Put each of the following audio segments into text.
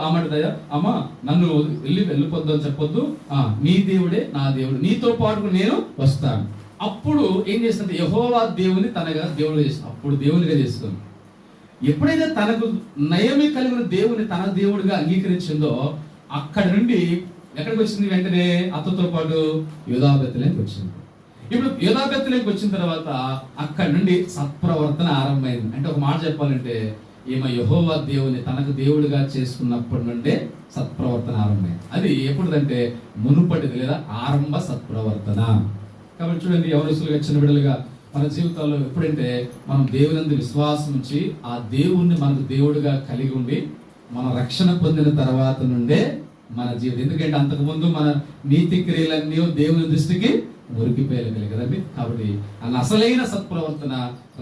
ఆమెదయ్యా అమ్మ నన్ను వెళ్ళి వెళ్ళిపోద్దు అని చెప్పొద్దు. ఆ నీ దేవుడే నా దేవుడు. నీతో పాటు నేను వస్తాను. అప్పుడు ఏం చేస్తుంది? యహోవా దేవుని తనగా దేవుడు చేసిన అప్పుడు దేవునిగా చేసుకుంది ఎప్పుడైతే తనకు నయమి కలిగిన దేవుని తన దేవుడిగా అంగీకరించిందో అక్కడ నుండి ఎక్కడికి వచ్చింది వెంటనే? అత్తతో పాటు యోధాబెత్తలేకి వచ్చింది. ఇప్పుడు యోధాబెత్తలేకి వచ్చిన తర్వాత అక్కడ నుండి సత్ప్రవర్తన ఆరంభమైంది. అంటే ఒక మాట చెప్పాలంటే ఈమె యహోవా దేవుని తనకు దేవుడిగా చేసుకున్నప్పటి నుండే సత్ప్రవర్తన ఆరంభమే అది ఎప్పుడుదంటే మునుపటిది లేదా ఆరంభ సత్ప్రవర్తన. కాబట్టి చూడండి ఎవరసులుగా చిన్న బిడ్డలుగా మన జీవితాల్లో ఎప్పుడంటే మనం దేవునందు విశ్వాసం ఉంచి ఆ దేవుణ్ణి మనకు దేవుడిగా కలిగి ఉండి మన రక్షణ పొందిన తర్వాత నుండే మన జీవితం. ఎందుకంటే అంతకుముందు మన నీతి క్రియలన్నీ దేవుని దృష్టికి మురికిపోయగలి కదండి. కాబట్టి అన్న అసలైన సత్ప్రవర్తన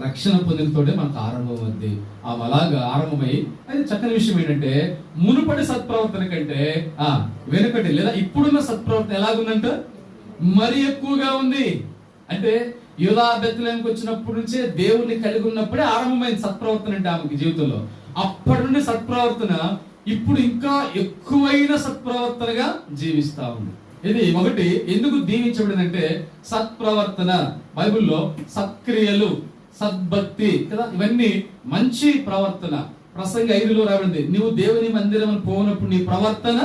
రక్షణ పొందినతోటే మనకు ఆరంభం అవుద్ది ఆ అలాగా ఆరంభమై అది చక్కని విషయం ఏంటంటే మునుపటి సత్ప్రవర్తన కంటే ఆ వెనుకటి లేదా ఇప్పుడున్న సత్ప్రవర్తన ఎలాగుందంట? మరి ఎక్కువగా ఉంది. అంటే యూదా బెత్తలేనికి వచ్చినప్పటి నుంచే దేవుణ్ణి కలిగి ఉన్నప్పుడే ఆరంభమైంది సత్ప్రవర్తన అంటే ఆమెకి జీవితంలో. అప్పటి నుండి సత్ప్రవర్తన ఇప్పుడు ఇంకా ఎక్కువైన సత్ప్రవర్తనగా జీవిస్తా ఉంది. ఇది ఒకటి ఎందుకు దీవించబడిందంటే సత్ప్రవర్తన. బైబిల్లో సత్క్రియలు సద్భక్తి కదా ఇవన్నీ మంచి ప్రవర్తన. ప్రసంగ ఐదులో రాబడింది నువ్వు దేవుని మందిరం పోనప్పుడు నీ ప్రవర్తన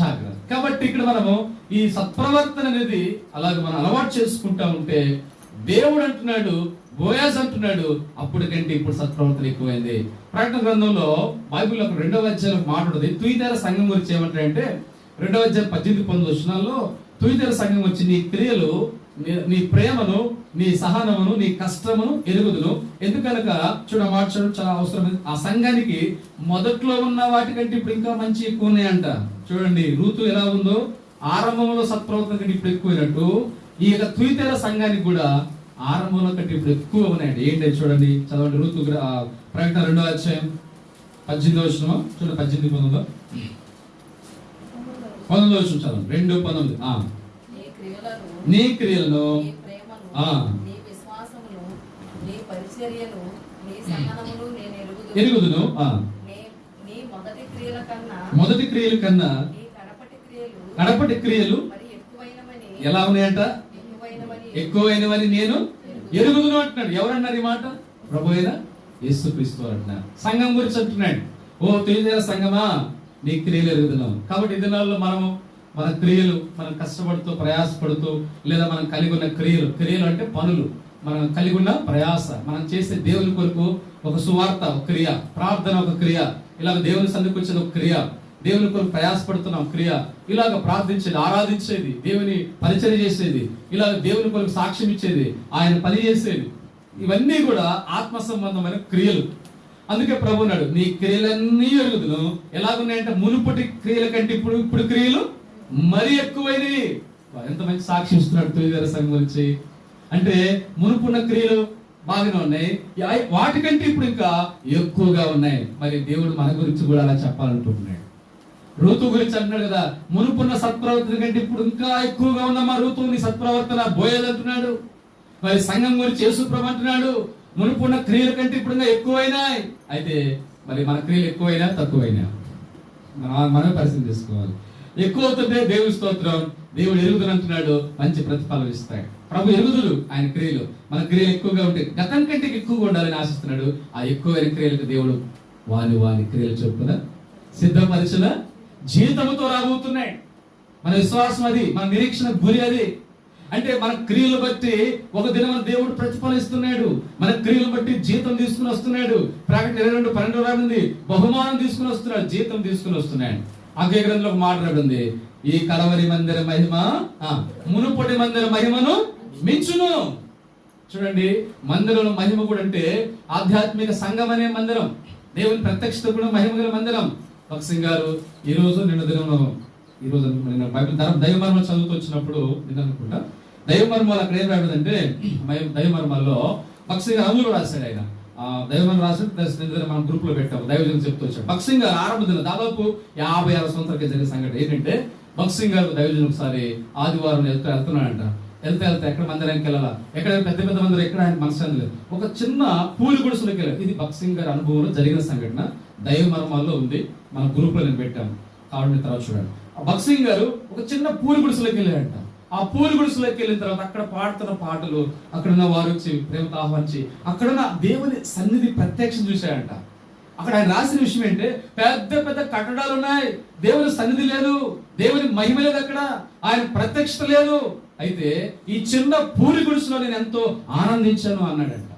జాగ్రత్త. కాబట్టి ఇక్కడ మనము ఈ సత్ప్రవర్తన అనేది అలాగే మనం అలవాటు చేసుకుంటా ఉంటే దేవుడు అంటున్నాడు బోయాజ్ అంటున్నాడు అప్పుడు కంటే ఇప్పుడు సత్ప్రవర్తన ఎక్కువైంది. ప్రకటన గ్రంథంలో బైబిల్ ఒక రెండవ అధ్యాయం మాట్లాడుతుంది తుయితేర సంఘం గురించి ఏమంటారంటే రెండవ అధ్యాయం పద్దెనిమిది పంతొమ్మిది వచనాల్లో తుయితేర సంఘం వచ్చి నీ క్రియలు నీ- ప్రేమను నీ సహనమును నీ కష్టమును ఎరుగుదును. ఎందుకనక చూడ మార్చడం చాలా అవసరం ఆ సంఘానికి మొదట్లో ఉన్న వాటికంటే ఇప్పుడు ఇంకా మంచి ఎక్కువ ఉన్నాయంట. చూడండి ఋతు ఎలా ఉందో ఆరంభంలో సత్ప్రవర్తన కంటే ఇప్పుడు ఎక్కువైనట్టు ఈ యొక్క తుయితెర సంఘానికి కూడా ఆరంభంలో కంటే ఇప్పుడు ఎక్కువ ఉన్నాయండి ఏంటి చూడండి చదవండి ఋతు ప్రకటన రెండో అధ్యాయం పద్దెనిమిది వచ్చిన చూడండి పద్దెనిమిది పంతొమ్మిది పంతొమ్మిది వచ్చిన చదవండి రెండు పంతొమ్మిది ఆ. నీ నేను ఎరుగుదును. మొదటి క్రియల కన్నా కడపటి క్రియలు ఎలా ఉన్నాయంట? ఎక్కువైనవని నేను ఎరుగుదును. అంటున్నాడు. ఎవరన్నారు ఈ మాట? ప్రభు అయిన యేసుక్రీస్తు అంటున్నారు సంఘం గురించి అంటున్నాడు. ఓ తెలియజేయ సంఘమా? నీ క్రియలు ఎరుగుతున్నాం కాబట్టి ఈ దినాల్లో మనము మన క్రియలు మనం కష్టపడుతూ ప్రయాసపడుతూ లేదా మనం కలిగి ఉన్న క్రియలు క్రియలు అంటే పనులు. మనం కలిగి ఉన్న ప్రయాస. మనం చేసే దేవుని కొరకు ఒక సువార్త ఒక క్రియ ప్రార్థన ఒక క్రియ ఇలాగ దేవుని సందుకు వచ్చేది ఒక క్రియ దేవుని కొరకు ప్రయాసపడుతున్నాం క్రియ ఇలాగ ప్రార్థించేది ఆరాధించేది దేవుని పరిచయం చేసేది ఇలాగ దేవుని కొరకు సాక్ష్యం ఇచ్చేది ఆయన పని చేసేది ఇవన్నీ కూడా ఆత్మ సంబంధమైన క్రియలు. అందుకే ప్రభు అన్నాడు నీ క్రియలన్నీ ఎరుగుదును. ఎలాగున్నాయంటే మునుపటి క్రియల కంటే ఇప్పుడు ఇప్పుడు క్రియలు మరి ఎక్కువైనవి. ఎంత మంచి సాక్షి ఇస్తున్నాడు తొలిదార సంఘం గురించి. అంటే మునుపున్న క్రియలు బాగానే ఉన్నాయి. యా- వాటికంటే ఇప్పుడు ఇంకా ఎక్కువగా ఉన్నాయి. మరి దేవుడు మన గురించి కూడా అలా చెప్పాలనుకుంటున్నాడు. ఋతు గురించి అంటున్నాడు కదా మునుపున్న సత్ప్రవర్తన కంటే ఇప్పుడు ఇంకా ఎక్కువగా ఉందమ్మా ఋతువు నీ సత్ప్రవర్తన బోయేది అంటున్నాడు మరి సంఘం గురించి యేసుప్రభు అంటున్నాడు మునుపున్న క్రియల కంటే ఇప్పుడున్న ఇంకా ఎక్కువైనాయి. అయితే మరి మన క్రియలు ఎక్కువైనా తక్కువైనా మనం మనమే పరిస్థితి చేసుకోవాలి. ఎక్కువ అవుతుంటే దేవుడి స్తోత్రం దేవుడు ఎరుగుదలు అంటున్నాడు మంచి ప్రతిఫలం ఇస్తాడు. ప్రభు ఎరుగుదలు ఆయన క్రియలు. మన క్రియలు ఎక్కువగా ఉంటాయి గతం కంటే ఎక్కువగా ఉండాలని ఆశిస్తున్నాడు. ఆ ఎక్కువైన క్రియలకు దేవుడు వాని వాని క్రియలు చొప్పున సిద్ధపరిచిన జీవితంతో రాబోతున్నాయి. మన విశ్వాసం అది మన నిరీక్షణ గురి అది. అంటే మన క్రియలు బట్టి ఒక దినం దేవుడు ప్రతిఫలిస్తున్నాడు. మన క్రియలు బట్టి జీతం తీసుకుని వస్తున్నాడు. ప్రకటన ఇరవై రెండు పన్నెండు రాబడింది బహుమానం తీసుకుని వస్తున్నాడు. జీతం తీసుకుని వస్తున్నాడు. అగే గ్రంథంలో ఒక మాట రాబడింది ఈ కలవరి మందిర మహిమ మునుపటి మందిర మహిమను మించును. చూడండి మందిరంలో మహిమ కూడా అంటే ఆధ్యాత్మిక సంఘం అనే మందిరం. దేవుని ప్రత్యక్షత కూడా మహిమ గల మందిరం. భక్సింగ్ గారు ఈరోజు నిన్న దినం ఈ రోజు బైబిల్ ధర్మ దైవమర్మ చదువుతూ వచ్చినప్పుడు నిన్న అనుకుంటా దైవమర్మాలు అక్కడ ఏం రాబడిందంటే దైవమర్మాల్లో భక్సింగ్ గారు అందులో రాశాడు ఆయన. ఆ దైవమర్మ రాసి ప్లస్ నిన్న మనం గ్రూప్లో పెట్టాము దైవజనం చెప్తూ వచ్చాడు. భక్సింగ్ గారు ఆరంభ దాదాపు యాభై ఆరు సంవత్సరాలకి జరిగిన సంఘటన ఏంటంటే భక్సింగ్ గారు దైవజనం ఒకసారి ఆదివారం వెళ్తూ వెళ్తున్నాడంట. వెళ్తే వెళ్తే ఎక్కడ మందిరానికి వెళ్ళాలా? ఎక్కడ పెద్ద పెద్ద మందిరం ఎక్కడ ఆయన మనసు లేదు. ఒక చిన్న పూలి గుడిసెలోకి వెళ్ళారు ఇది భక్సింగ్ గారి అనుభవంలో జరిగిన సంఘటన. దైవ మర్మాల్లో ఉంది. మన గ్రూప్లో నేను పెట్టాము కాబట్టి తర్వాత చూడండి. ఆ గారు ఒక చిన్న పూలి గుడిసెలోకి వెళ్ళాడంట. ఆ పూరి గుడిసెలోకి వెళ్ళిన తర్వాత అక్కడ పాడుతున్న పాటలు అక్కడ ఉన్న వారు వచ్చి ప్రేమతో ఆహ్వానించి అక్కడున్న దేవుని సన్నిధి ప్రత్యక్షం చూశాడంట అక్కడ ఆయన రాసిన విషయం ఏంటంటే పెద్ద పెద్ద కట్టడాలు ఉన్నాయి. దేవుని సన్నిధి లేదు. దేవుని మహిమ లేదు అక్కడ. ఆయన ప్రత్యక్షత లేదు. అయితే ఈ చిన్న పూరి గుడిసెలో నేను ఎంతో ఆనందించాను అన్నాడంట.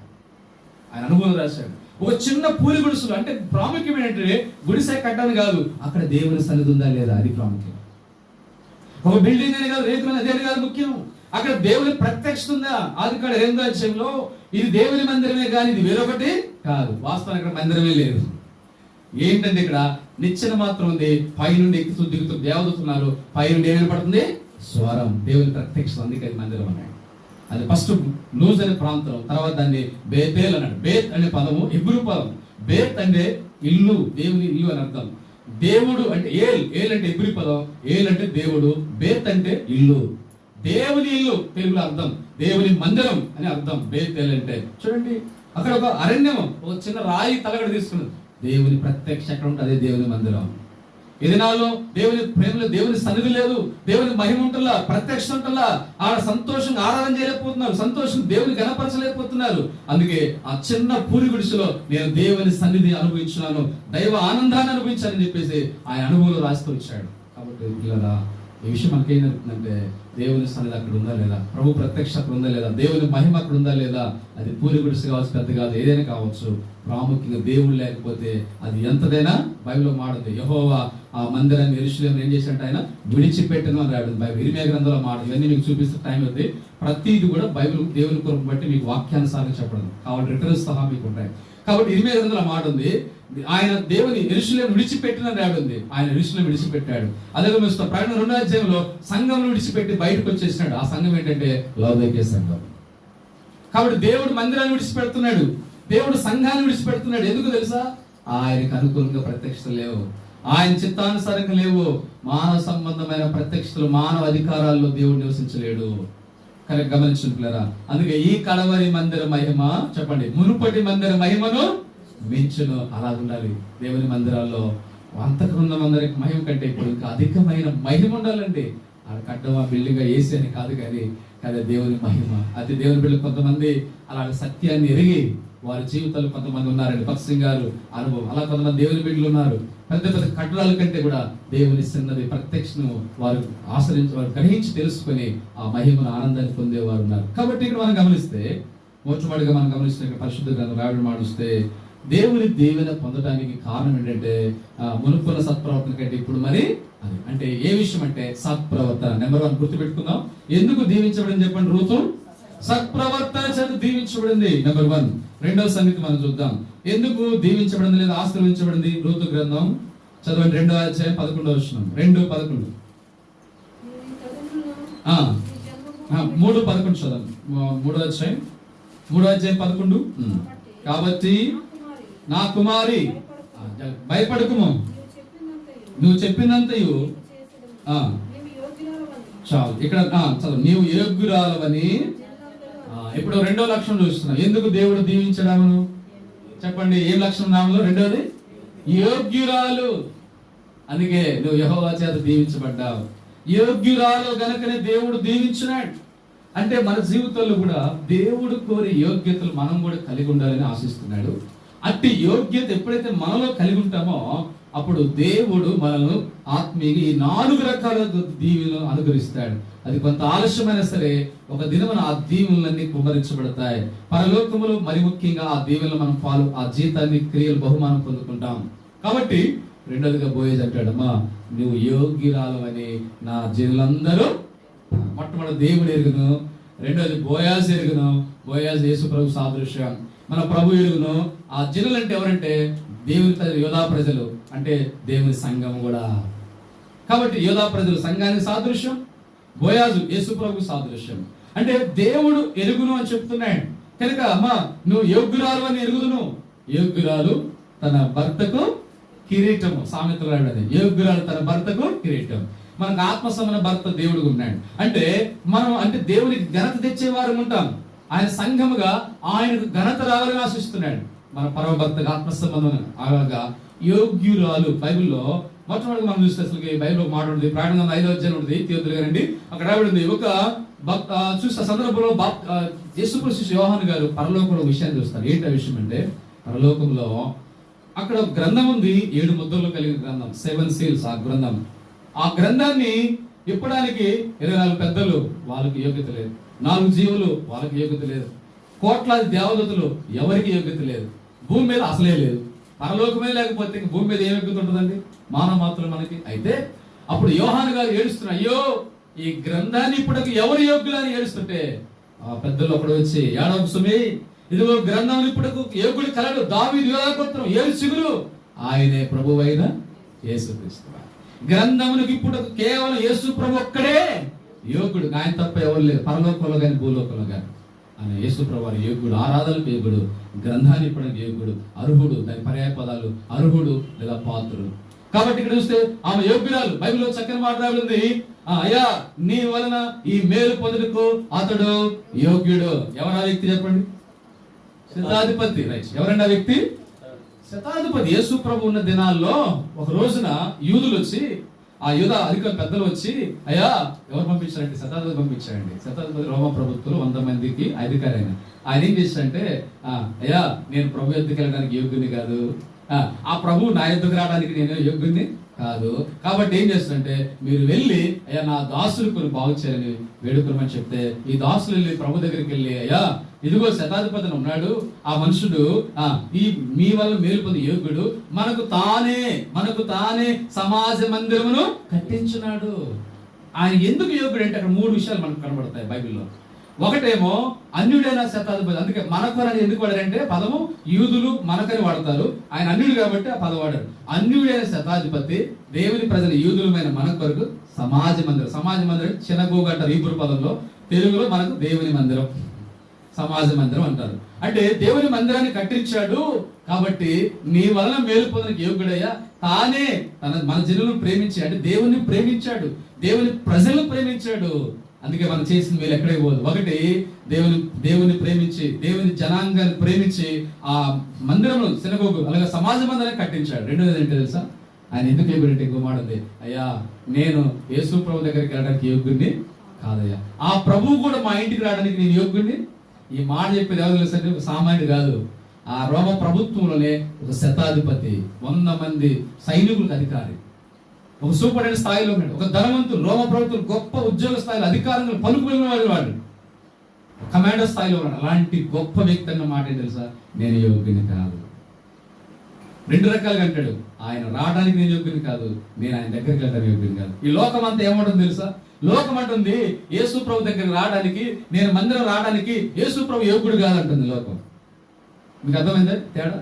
ఆయన అనుభవం రాశాడు. ఒక చిన్న పూరి గుడిసెలు అంటే ప్రాముఖ్యం ఏంటంటే గుడిసె కట్టాలని కాదు. అక్కడ దేవుని సన్నిధి ఉందా లేదా? అది ప్రాముఖ్యం. ఒక బిల్డింగ్ అని కాదు రేకులు అనేది కాదు ముఖ్యం. అక్కడ దేవుని ప్రత్యక్షత ఉందా? అది కాడ రెండో ఇది దేవుని మందిరమే కానీ ఇది వేరొకటి కాదు. వాస్తవానికి ఇక్కడ మందిరమే లేదు. ఏంటంటే ఇక్కడ నిచ్చెన మాత్రం ఉంది పై నుండి ఎక్కుతూ దిగుతూ దేవదూతున్నారు పైనుండి ఏమైనా పడుతుంది? స్వరం. దేవుని ప్రత్యక్షత అందుకే అది మందిరం అన్నాడు. అది ఫస్ట్ లూజ్ అనే ప్రాంతం తర్వాత దాన్ని బేతేల్ అన్నాడు. బేత్ అనే పదము ఎగురు పదం బేత్ అంటే ఇల్లు దేవుని ఇల్లు అని అర్థం. దేవుడు అంటే ఏల్. ఏల్ అంటే ఇబ్బరి పదం? ఏల్ అంటే దేవుడు. బేత్ అంటే ఇల్లు. దేవుని ఇల్లు తెలుగులో అర్థం. దేవుని మందిరం అని అర్థం. బేతేల్ అంటే. చూడండి అక్కడ ఒక అరణ్యం ఒక చిన్న రాయి తలగడ తీసుకున్నది దేవుని ప్రత్యక్ష ఎక్కడ ఉంటే అదే దేవుని మందిరం. ఈ దినాల్లో దేవుని ప్రేమలో దేవుని సన్నిధి లేదు. దేవుని మహిమ ఉంటుందా ప్రత్యక్ష ఉంటుందా ఆడ సంతోషంగా ఆరాధన చేయలేకపోతున్నారు సంతోషం దేవుని గణపరచలేకపోతున్నారు. అందుకే ఆ చిన్న పూరి గుడిసెలో నేను దేవుని సన్నిధి అనుభవించున్నాను. దైవ ఆనందాన్ని అనుభవించాలని చెప్పేసి ఆయన అనుభవంలో రాస్తూ వచ్చాడు. కాబట్టి ఈ విషయం మనకేం జరుగుతుందంటే దేవుని సన్నిధి అక్కడ ఉందా లేదా? ప్రభు ప్రత్యక్ష అక్కడ ఉందా లేదా? దేవుని మహిమ అక్కడ ఉందా లేదా? అది పూరి గుడిసి కావచ్చు పెద్ద కాదు ఏదైనా కావచ్చు. ప్రాముఖ్యంగా దేవుడు లేకపోతే అది ఎంతదైనా బైబిల్లో మాడదు యహోవా ఆ మందిరాన్ని ఎరుషులేం ఏం చేసినట్టు ఆయన? విడిచిపెట్టను అని రాడు బైబిల్ ఇరిమే గ్రంథంలో మాట ఇవన్నీ మీకు చూపిస్తే టైం ఉంది ప్రతిది కూడా బైబిల్ దేవుని కొరకు బట్టి మీకు వాక్యానుసారం చెప్పడం కాబట్టి రిటర్న్స్ సహా మీకు ఉంటాయి. కాబట్టి ఇరిమే గ్రంథంలో మాట ఉంది. ఆయన దేవుని ఎరుషులేం విడిచిపెట్టిన రాడు ఆయన ఎరుషులేం విడిచిపెట్టాడు. అదే గమనిస్తాం ప్రకటన రెండో అధ్యాయంలో సంఘం విడిచిపెట్టి బయటకు వచ్చేసినాడు. ఆ సంఘం ఏంటంటే లౌదైక్య సంఘం. కాబట్టి దేవుడు మందిరాన్ని విడిచిపెడుతున్నాడు. దేవుడు సంఘాన్ని విడిచిపెడుతున్నాడు. ఎందుకు తెలుసా? ఆయనకు అనుకూలంగా ప్రత్యక్షత లేవు. ఆయన చిత్తానుసారంగా లేవు. మానవ సంబంధమైన ప్రత్యక్షతలు మానవ అధికారాల్లో దేవుడు నివసించలేడు. కనుక గమనించుకుంటున్నారా అందుకే ఈ కడవరి మందిర మహిమ చెప్పండి మునుపటి మందిర మహిమను మించును అలా ఉండాలి. దేవుని మందిరాల్లో అంతకున్న అందరికి మహిమ కంటే ఇప్పుడు ఇంకా అధికమైన మహిమ ఉండాలండి ఆ కట్టమ బిల్డింగ్ ఏసీ అని కాదు కానీ కానీ దేవుని మహిమ. అది దేవుని బిడ్డలు కొంతమంది అలాంటి సత్యాన్ని ఎరిగి వారి జీవితాలు కొంతమంది ఉన్నారండి. భక్సింగ్ గారు అనుభవం. అలా కొంతమంది దేవుని బిడ్డలు ఉన్నారు. పెద్ద పెద్ద కట్టడాల కంటే కూడా దేవుని చిన్నది ప్రత్యక్షను వారు ఆశ్రయించి వారు గ్రహించి తెలుసుకొని ఆ మహిమను ఆనందాన్ని పొందేవారు ఉన్నారు. కాబట్టి ఇక్కడ మనం గమనిస్తే మొట్టమొదటిగా మనం గమనిస్తే పరిశుద్ధ గ్రంథం రాయడం మాడుస్తే దేవుని దీవెన పొందడానికి కారణం ఏంటంటే మునుపుల సత్ప్రవర్తన కంటే ఇప్పుడు మరి అది. అంటే ఏ విషయం అంటే సత్ప్రవర్తన. నెంబర్ వన్ గుర్తుపెట్టుకుందాం. ఎందుకు దీవించబడింది చెప్పండి రూతు? సత్ప్రవర్తన చేత దీవించబడింది. నెంబర్ వన్ రెండవ సంగతి మనం చూద్దాం. ఎందుకు దీవించబడింది లేదా ఆశీర్వించబడింది రూతు గ్రంథం. చదవండి. రెండవ అధ్యాయం పదకొండవ వచ్చినాం రెండు పదకొండు. మూడు పదకొండు చదవండి. మూడో అధ్యాయం. మూడో అధ్యాయం పదకొండు. కాబట్టి నా కుమారి భయపడకుము. నువ్వు చెప్పినంతయు చాలు. ఇక్కడ చదువు నీవు యోగ్యురాలవని ఇప్పుడు రెండో లక్షణం చూస్తున్నావు ఎందుకు దేవుడు దీవించడామును చెప్పండి ఏం లక్షణం నామలో రెండోది యోగ్యురాలు. అందుకే నువ్వు యహోవా చేత దీవించబడ్డావు. యోగ్యురాలు గనుకనే దేవుడు దీవించినాడు. అంటే మన జీవితంలో కూడా దేవుడు కోరి యోగ్యతలు మనం కూడా కలిగి ఉండాలని ఆశిస్తున్నాడు. అట్టి యోగ్యత ఎప్పుడైతే మనలో కలిగి ఉంటామో అప్పుడు దేవుడు మనల్ని ఆత్మీయ ఈ నాలుగు రకాల దీవులను అనుగ్రహిస్తాడు. అది కొంత ఆలస్యమైనా సరే ఒక దినమున ఆ దీవులన్నీ కుమరించబడతాయి పరలోకములు మరి ముఖ్యంగా ఆ దీవులను మనం పాలు ఆ జీతాన్ని క్రియలు బహుమానం పొందుకుంటాం. కాబట్టి రెండోదిగా బోయేజ్ అంటాడమ్మా నువ్వు యోగ్యురాలవని నా జనులందరూ మొట్టమొదటి దేవుడు ఎరుగును. రెండోది బోయాస్ ఎరుగును. బోయాస్ యేసు ప్రభు సాదృశ్యం. మన ప్రభు ఎరుగును ఆ జనులు అంటే ఎవరంటే దేవుని యోధా ప్రజలు అంటే దేవుని సంఘం కూడా. కాబట్టి యోధా ప్రజలు సంఘానికి సాదృశ్యం బోయాజు యేసు ప్రభు సాదృశ్యం. అంటే దేవుడు ఎరుగును అని చెప్తున్నాడు. కనుక అమ్మా నువ్వు యోగ్యురాలు అని ఎరుగుదును. యోగ్యురాలు తన భర్తకు కిరీటము సామెతలు యోగ్యురాలు తన భర్తకు కిరీటం. మనకు ఆత్మసమన భర్త దేవుడు ఉన్నాడు. అంటే మనం అంటే దేవునికి ఘనత తెచ్చేవారు ఉంటాం. ఆయన సంఘముగా ఆయనకు ఘనత రావాలని ఆశిస్తున్నాడు. మన పరమభక్తగా ఆత్మ సంబంధం అలాగా యోగ్యురాలు బైబిల్లో మొట్టమొదటి మనం చూస్తే అసలు బైబిల్ ఒక మాట ఉంటుంది. ప్రాణంగా ఐదో అధ్యాయం ఉంటుంది. తీర్థులు గారండి. అక్కడ ఉంది. ఒక భక్త చూసిన సందర్భంలో బాప్- శిష్యు యోహాన్ గారు పరలోకంలో విషయాన్ని చూస్తారు. ఏంటి ఆ విషయం అంటే పరలోకంలో అక్కడ ఒక గ్రంథం ఉంది. ఏడు ముద్రలు కలిగిన గ్రంథం. సెవెన్ సీల్స్ ఆ గ్రంథం. ఆ గ్రంథాన్ని ఇప్పడానికి ఇరవై నాలుగు పెద్దలు వాళ్ళకి యోగ్యత లేదు. నాలుగు జీవులు వాళ్ళకి యోగ్యత లేదు. కోట్లాది దేవదతులు ఎవరికి యోగ్యత లేదు. భూమి మీద అసలే లేదు. పరలోకమే లేకపోతే భూమి మీద ఏ యోగ్యత ఉంటుందండి? మానవ మాత్రం మనకి. అయితే అప్పుడు యోహాను గారు ఏడుస్తున్నా అయ్యో ఈ గ్రంథాన్ని ఇప్పటికి ఎవరు యోగ్యులని ఏడుస్తుంటే? ఆ పెద్దలు అప్పుడు వచ్చి ఏడవ సుమి ఇదిగో గ్రంథం ఇప్పుడు యోగుడు కలడు. దావి యోగోత్రం ఏడు చిగురు ఆయనే ప్రభువైన యేసుక్రీస్తు. గ్రంథమునికి ఇప్పుడు కేవలం యేసు ప్రభు ఒక్కడే యోగుడు. ఆయన తప్ప ఎవరు లేరు. పరలోకంలో కానీ భూలోకంలో కానీ. ఆయన యేసు ప్రభు వారి యోగుడు. ఆరాధనకు యోగుడు. గ్రంథాన్ని ఇప్పటికి యోగుడు. అర్హుడు. దాని పర్యాయ పదాలు అర్హుడు లేదా పాత్రుడు. కాబట్టి ఇక్కడ చూస్తే ఆమె యోగ్యురాలు. బైబిల్లో చక్కని మాట రాబడింది ఆ, అయ్యా నీ వలన ఈ మేలు పొందుటకు అతడు యోగ్యుడు. ఎవరా వ్యక్తి చెప్పండి? సిద్ధాధిపతి. రైట్ ఎవరండి ఆ వ్యక్తి? శతాధిపతి యేసు ప్రభు ఉన్న దినాల్లో ఒక రోజున యూదులు వచ్చి ఆ యూద అధిక పెద్దలు వచ్చి అయ్యా ఎవరు పంపించారంటే శతాధిపతి పంపించారండి. శతాధిపతి రోమ ప్రభుత్వం వంద మందికి అధికారి ఆయన ఆయన ఏం చేశారంటే "ఆ, అయ్యా నేను ప్రభు ఎద్దుకెళ్ళడానికి యోగ్యుని కాదు. ఆ, ఆ ప్రభు నా ఎద్దుకు రావడానికి నేను యోగ్యుని కాదు. కాబట్టి ఏం చేస్తుందంటే మీరు వెళ్ళి అయ్యా నా దాసులు కొన్ని బాగు చేయాలని వేడుకోమని చెప్తే ఈ దాసులు వెళ్ళి ప్రభు దగ్గరికి వెళ్ళి అయ్యా ఇదిగో శతాధిపతిని ఉన్నాడు ఆ మనుషుడు ఆ ఈ మీ వల్ల మేలు పొంది యోగ్యుడు మనకు తానే మనకు తానే సమాజ మందిరమును కట్టించున్నాడు. ఆయన ఎందుకు యోగ్యుడు అంటే అక్కడ మూడు విషయాలు మనకు కనబడతాయి బైబిల్లో. ఒకటేమో అన్యుడైన శతాధిపతి. అందుకే మనకు అని ఎందుకు వాడారంటే పదము యూదులు మనకని వాడతారు. ఆయన అన్యుడు కాబట్టి ఆ పదం వాడారు. అన్యుడైన శతాధిపతి దేవుని ప్రజల యూదులమైన మన కొరకు సమాజ మందిరం. సమాజ మందిరం చిన్నగోగు అంటారు ఈపురు పదంలో. తెలుగులో మనకు దేవుని మందిరం. సమాజ మందిరం అంటారు. అంటే దేవుని మందిరాన్ని కట్టించాడు కాబట్టి నీ వలన మేలు పొందడానికి తానే తన మన జనులను ప్రేమించి అంటే దేవుని ప్రేమించాడు. దేవుని ప్రజలను ప్రేమించాడు. అందుకే మనం చేసిన వీళ్ళు ఎక్కడికి పోదు. ఒకటి దేవుని దేవుని ప్రేమించి దేవుని జనాంగాన్ని ప్రేమించి ఆ మందిరంలో సినగోగు అలాగే సమాజ మందిరాన్ని కట్టించాడు. రెండోది ఏంటి తెలుసా? ఆయన ఎందుకు యోగ్యుడంటే ఇంకో మాట అయ్యా నేను యేసు ప్రభు దగ్గరికి వెళ్ళడానికి యోగ్యుడిని కాదయ్యా. ఆ ప్రభువు కూడా మా ఇంటికి రావడానికి నేను యోగ్యుడిని? ఈ మాట చెప్పేది ఎవరు తెలుసంటే ఒక సామాన్యుడు కాదు. ఆ రోమ ప్రభుత్వంలోనే ఒక శతాధిపతి వంద మంది సైనికులకు అధికారి. ఒక సూపరింటెండెంట్ స్థాయిలో ఉన్నాడు. ఒక ధనవంతుడు రోమ ప్రభుత్వం గొప్ప ఉద్యోగ స్థాయిలో అధికారంలో పలుకు వాడు. వాడు కమాండర్ స్థాయిలో ఉన్నాడు. అలాంటి గొప్ప వ్యక్తి అన్న మాట తెలుసా? నేను యోగ్యుని కాదు. రెండు రకాలుగా అంటాడు. ఆయన రావడానికి నేను యోగ్యుని కాదు. నేను ఆయన దగ్గరికి వెళ్ళడానికి యోగ్యుని కాదు. ఈ లోకం అంతా ఏమంటుంది తెలుసా? లోకం అంటుంది యేసు ప్రభు దగ్గరికి రావడానికి నేను మందిరం రావడానికి యేసు ప్రభు యోగ్యుడు కాదంటుంది లోకం. మీకు అర్థమైందా? తేడా?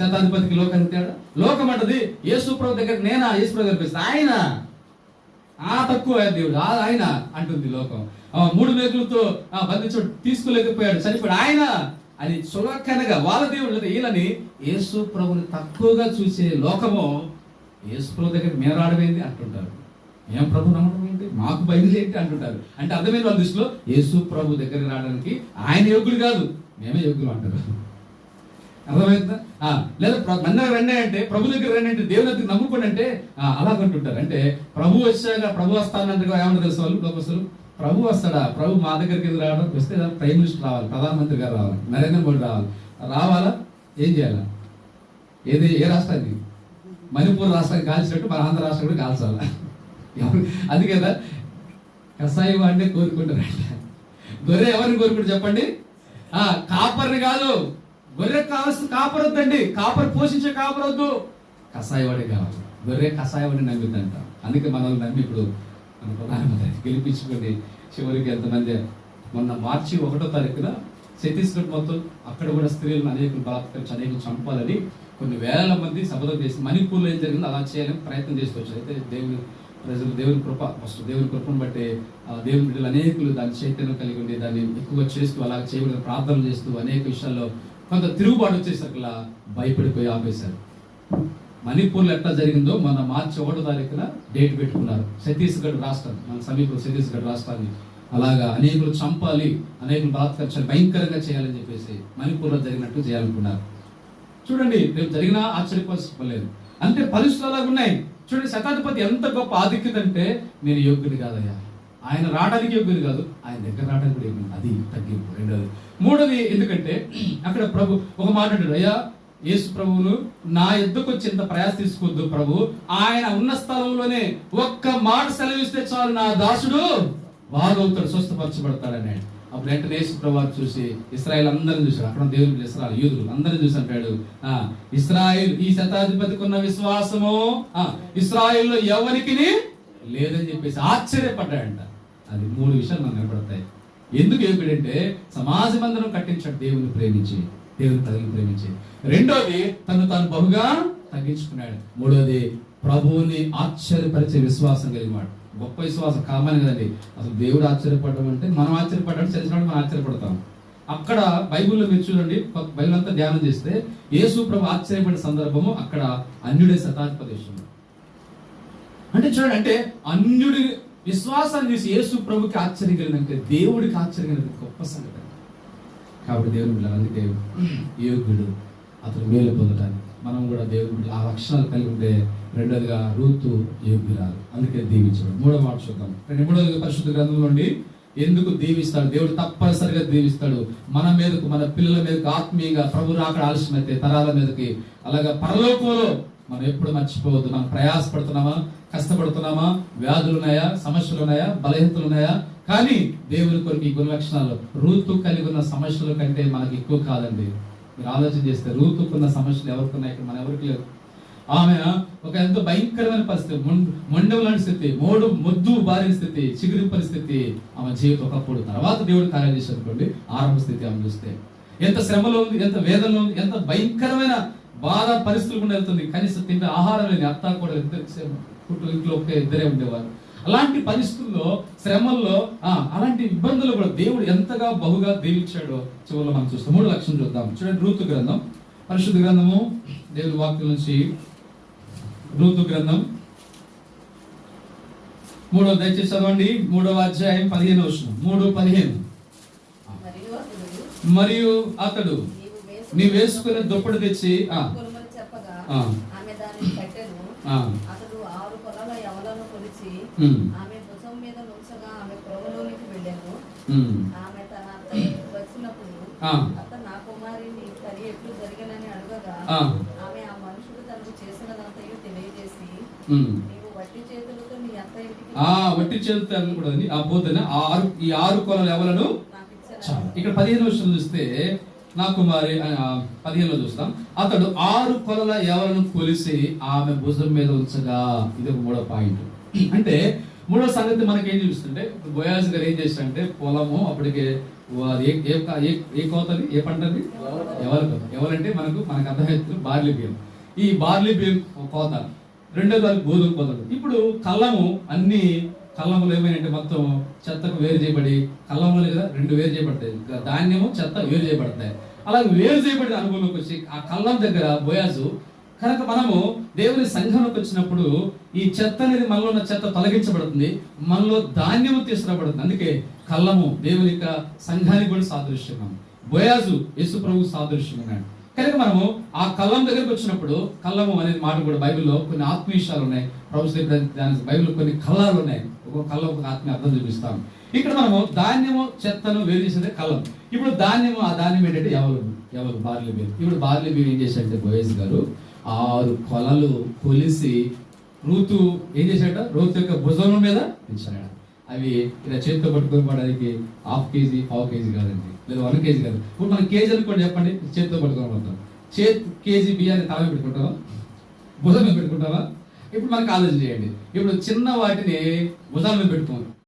శతాధిపతికి లోకం తేడా? లోకం అంటది యేసుప్రభు దగ్గర నేనా? యేసుప్రభు దగ్గరికి ఆయన. ఆ తక్కువ దేవుడు. ఆయన అంటుంది లోకం. ఆ మూడు మేకులతో ఆ బంధించు తీసుకోలేకపోయాడు చనిపోయాడు. ఆయన అని చులకనగా వాళ్ళ దేవుడు లేదా వీళ్ళని యేసు ప్రభుని తక్కువగా చూసే లోకము యేసు ప్రభు దగ్గర మేము అంటుంటారు. ఏం ప్రభు నమ్మడం ఏంటి? మాకు బయలుదేరి ఏంటి? అంటుంటారు. అంటే అర్థమైన వాళ్ళ దృష్టిలో యేసు ప్రభు దగ్గర రావడానికి ఆయన యోగులు కాదు. మేమే యోగులు అంటారు. అర్థమైందా? లేదా ప్ర- రండి అంటే ప్రభు దగ్గర రండి అంటే దేవుని దగ్గర నమ్ముకోండి అంటే అలా కొంటుంటారు అంటే ప్రభు వచ్చాక ప్రభు వస్తానంటే ఏమన్నా తెలుసు వాళ్ళు లోకస్తులు ప్రభు వస్తాడా? ప్రభు మా దగ్గరికి ఎందుకు రావడం? వస్తే ప్రైమ్ మినిస్టర్ రావాలి ప్రధానమంత్రి గారు రావాలి నరేంద్ర మోడీ రావాలి. రావాలా? ఏం చేయాలా? ఏది ఏ రాష్ట్రానికి? మణిపూర్ రాష్ట్రానికి కాల్చినట్టు మన ఆంధ్ర రాష్ట్రం కూడా కాల్చాలా? అది కదా కషాయి వాడినే కోరుకుంటారంట. గొర్రె ఎవరిని కోరుకుంటారు చెప్పండి? కాపర్ని కాదు. గొర్రె కావాల్సిన కాపరొద్దండి. కాపర్ పోషించే కాపరొద్దు. కషాయవాడే కావాలి. గొర్రె కషాయి నమ్మిందంట అందుకే మనల్ని నమ్మి ఇప్పుడు మన ప్రధానమంత్రి గెలిపించుకొని చివరికి ఎంతమంది మొన్న మార్చి ఒకటో తారీఖున ఛత్తీస్గఢ్ మొత్తం అక్కడ కూడా స్త్రీలను అనేక బలాత్కరించి అనేక చంపాలని కొన్ని వేల మంది సభలో చేసి మణిపూర్లో ఏం జరిగిందో అలా చేయాలని ప్రయత్నం చేసుకోవచ్చు అయితే దేవుని ప్రజలు దేవుని కృప ఫస్ట్ దేవుని కృపను బట్టి ఆ దేవుని బిడ్డలు అనేకులు దాని చైతన్యం కలిగి ఉండి దాన్ని ఎక్కువగా చేస్తూ అలా చేయకుండా ప్రార్థన చేస్తూ అనేక విషయాల్లో కొంత తిరుగుబాటు వచ్చేసరికలా భయపడిపోయి ఆపేశారు. మణిపూర్లో ఎట్లా జరిగిందో మన మార్చి ఒకటో తారీఖున డేట్ పెట్టుకున్నారు. ఛత్తీస్గఢ్ రాష్ట్రం మన సమీపంలో ఛత్తీస్గఢ్ రాష్ట్రాన్ని. అలాగా అనేకులు చంపాలి అనేకులు బలాత్కరించాలి భయంకరంగా చేయాలని చెప్పేసి మణిపూర్లో జరిగినట్టు చేయాలనుకున్నారు. చూడండి రేపు జరిగినా ఆశ్చర్యపోవాల్సిన అంటే పరిస్థితులు అలాగ ఉన్నాయి చూడండి శతాధిపతి ఎంత గొప్ప ఆధిక్యత అంటే నేను యోగ్యుడు కాదయ్యా. ఆయన రావడానికి యోగ్యుడు కాదు. ఆయన దగ్గర రావడానికి కూడా యోగ్యుడు అది తగ్గింపు. రెండోది. మూడోది ఎందుకంటే అక్కడ ప్రభు ఒక మాట అంటాడు. అయ్యా యేసు ప్రభువును నా ఎద్దుకు వచ్చి ప్రయాస తీసుకోవద్దు ప్రభు. ఆయన ఉన్న స్థలంలోనే ఒక్క మాట సెలవిస్తే చాలు నా దాసుడు వాగవుతాడు స్వస్థపరచబడతాడు అప్పుడు వెంటనే యేసు ప్రభు చూసి ఇస్రాయల్ అందరిని చూశాడు అక్కడ దేవుడు ఇస్రాయల్ యూదులు అందరిని చూసి అంటాడు. ఆ ఇస్రాయిల్ ఈ శతాధిపతికి ఉన్న విశ్వాసము ఆ ఇస్రాయిల్లో ఎవరికి లేదని చెప్పేసి ఆశ్చర్యపడ్డాడంట. అది మూడు విషయాలు మనకు కనపడతాయి. ఎందుకు ఏమిటంటే సమాజ మందిరం కట్టించాడు దేవుని ప్రేమించి దేవుని ప్రజలను ప్రేమించి. రెండోది తను తాను బహుగా తగ్గించుకున్నాడు. మూడోది ప్రభువుని ఆశ్చర్యపరిచే విశ్వాసం కలిగినాడు గొప్ప విశ్వాసం కామన్ కదండి. అసలు దేవుడు ఆశ్చర్యపడడం అంటే మనం ఆశ్చర్యపడడం తెలిసినప్పుడు మనం ఆశ్చర్యపడతాం. అక్కడ బైబిల్లో మీరు చూడండి కొత్త బైబిల్ అంతా ధ్యానం చేస్తే యేసు ప్రభు ఆశ్చర్యపడిన సందర్భము అక్కడ అన్యుడే శతాధిపతి అంటే చూడండి అంటే అన్యుడి విశ్వాసాన్ని చూసి యేసు ప్రభుకి ఆశ్చర్యం కలిగినాక దేవుడికి ఆశ్చర్యం కలిగిన గొప్ప సంగతి కాబట్టి దేవుని బిడ్డలు అందుకే యోగ్యుడు అతను మేలు పొందటానికి. మనం కూడా బిడ్డలు ఆ లక్షణాలు కలిగి ఉంటే రెండోదిగా రూతు యోగ్యురాలు. అందుకే దీవించడం మూడో మాట చూద్దాం. రెండు మూడోదిగా పరిశుద్ధ గ్రంథం నుండి ఎందుకు దీవిస్తాడు? దేవుడు తప్పనిసరిగా దీవిస్తాడు. మన మీదకు మన పిల్లల మీదకు ఆత్మీయంగా ప్రభు రాకడ ఆలస్యమైతే తరాల మీదకి అలాగా పరలోకంలో మనం ఎప్పుడు మర్చిపోవద్దు. మనం ప్రయాసపడుతున్నామా? కష్టపడుతున్నామా? వ్యాధులు ఉన్నాయా సమస్యలు ఉన్నాయా బలహీనతలు ఉన్నాయా కానీ దేవుని కొరకు ఈ గుణ లక్షణాలు రూతు కలిగి ఉన్న సమస్యల కంటే మనకి ఎక్కువ కాదండి. మీరు ఆలోచన చేస్తే రూతుకున్న సమస్యలు ఎవరికి ఉన్నాయి? ఇక్కడ మన ఎవరికి లేవు. ఆమె ఒక ఎంతో భయంకరమైన పరిస్థితి. మొండవలాంటి స్థితి మోడు మొద్దు బారిన స్థితి చిగురి పరిస్థితి ఆమె జీవితం ఒకప్పుడు. తర్వాత దేవుడు కార్యం చేశాడు ఆరంభ స్థితి ఆమె చూస్తే. ఎంత శ్రమలో ఉంది ఎంత వేదనలో ఉంది ఎంత భయంకరమైన బాధ పరిస్థితులు కూడా వెళ్తుంది. కనీసం తింటే ఆహారం లేని అత్త కూడా ఎంత ఇంట్లో ఒకే ఇద్దరే ఉండేవారు. అలాంటి పరిస్థితుల్లో శ్రమల్లో ఆ, అలాంటి ఇబ్బందులు కూడా దేవుడు ఎంతగా బహుగా దీవించాడో చివరిలో మనం చూస్తాం. మూడు లక్షలు చూద్దాం. చూడండి రూతు గ్రంథం. పరిశుద్ధ గ్రంథము దేవుడి వాక్యం నుంచి రూతు గ్రంథం. మూడో దయచేసి చదవండి. మూడవ అధ్యాయం పదిహేను వచనం. మూడు పదిహేను. మరియు అతడు నీవు వేసుకునే దుప్పటి తెచ్చి ఆ, కొనుమని చెప్పగా ఆ. ఆమె దానిని కట్టెను ఆ, అతడు ఆరు కొలల ఆమె భుజం మీద నుంచగా ఆమె వెళ్ళాను ఆమె తన వచ్చినప్పుడు నా కుమారిని తల్లి ఎట్లు జరిగినని అడగగా. ఆమె ఆ మనుషుడు తనకు చేసినదంతయు తెలియజేసి. నీవు వట్టి చేతులతో నీ అత్త ఇంటికి ఆ వట్టి చేతితో అనకూడదని ఆ బోధన ఆరు ఈ ఆరు కొలలు ఎవలను? ఇక్కడ పదిహేను వర్షాలు చూస్తే నా కుమారి పదిహేనులో చూస్తాం. అతడు ఆరు కొలల ఎవలను కొలిసి ఆమె భుజం మీద ఉంచగా ఇది ఒక మూడో పాయింట్. అంటే మూడో సంగతి మనకి ఏం చూస్తుంటే బోయాజ్ గారు ఏం చేస్తారంటే పొలము అప్పటికే ఏ ఏ ఏ- కోతది ఏ పంటది? ఎవరి కోత ఎవరంటే మనకు మనకు అర్థమవుతుంది బార్లీ బియ్యం. ఈ బార్లీ బియ్యం ఒక కోత. రెండో దానికి గోధుమ కోతలు ఇప్పుడు కళ్ళము అన్ని కళ్ళములు ఏమైనా మొత్తం చెత్తకు వేరు చేయబడి కళ్ళములు కదా రెండు వేరు చేయబడతాయి. ఇంకా ధాన్యము చెత్త వేరు చేయబడతాయి. అలాగే వేరు చేయబడిన అనుభవంలోకి వచ్చి ఆ కళ్ళం దగ్గర బోయాజు కనుక మనము దేవుని సంఘంలోకి వచ్చినప్పుడు ఈ చెత్త అనేది మనలో ఉన్న చెత్త తొలగించబడుతుంది. మనలో ధాన్యము తీసుకురాబడుతుంది. అందుకే కళ్ళము దేవుని యొక్క సంఘానికి కూడా సాదృశ్యం బోయాజు యేసు ప్రభు సాదృశ్యం కనుక మనము ఆ కళ్ళం దగ్గరికి వచ్చినప్పుడు కళ్ళము అనేది మాట కూడా బైబిల్లో కొన్ని ఆత్మీయాలు ఉన్నాయి. ప్రభు చెప్పిన దాని బైబిల్లో కొన్ని కళ్ళాలు ఉన్నాయి. ఒక కళ్ళం ఒక ఆత్మీయ అర్థం చూపిస్తాం. ఇక్కడ మనము ధాన్యము చెత్తను వేరు చేసేదే కళ్ళం. ఇప్పుడు ధాన్యము ఆ ధాన్యం ఏంటంటే ఎవరు? ఎవరు? బార్లీ బీర్ ఇప్పుడు బార్లీ బీర్ ఏం చేశారంటే బోయేజ్ గారు ఆరు కొలలు కొలిసి రూతు ఏం చేశాడ రూతు యొక్క భుజం మీద పెంచాడు అవి ఇలా చేతితో పట్టుకొని పడడానికి హాఫ్ కేజీ పావు కేజీ కాదండి. లేదా వన్ కేజీ కాదు. ఇప్పుడు మనం కేజీ అనుకోండి చెప్పండి. చేతితో పట్టుకొని పడతాం. చేతి కేజీ బియ్యాన్ని తల పెట్టుకుంటావా? భుజం మీద పెట్టుకుంటావా? ఇప్పుడు మనకు ఆలోచన చేయండి. ఇప్పుడు చిన్న వాటిని భుజాల మీద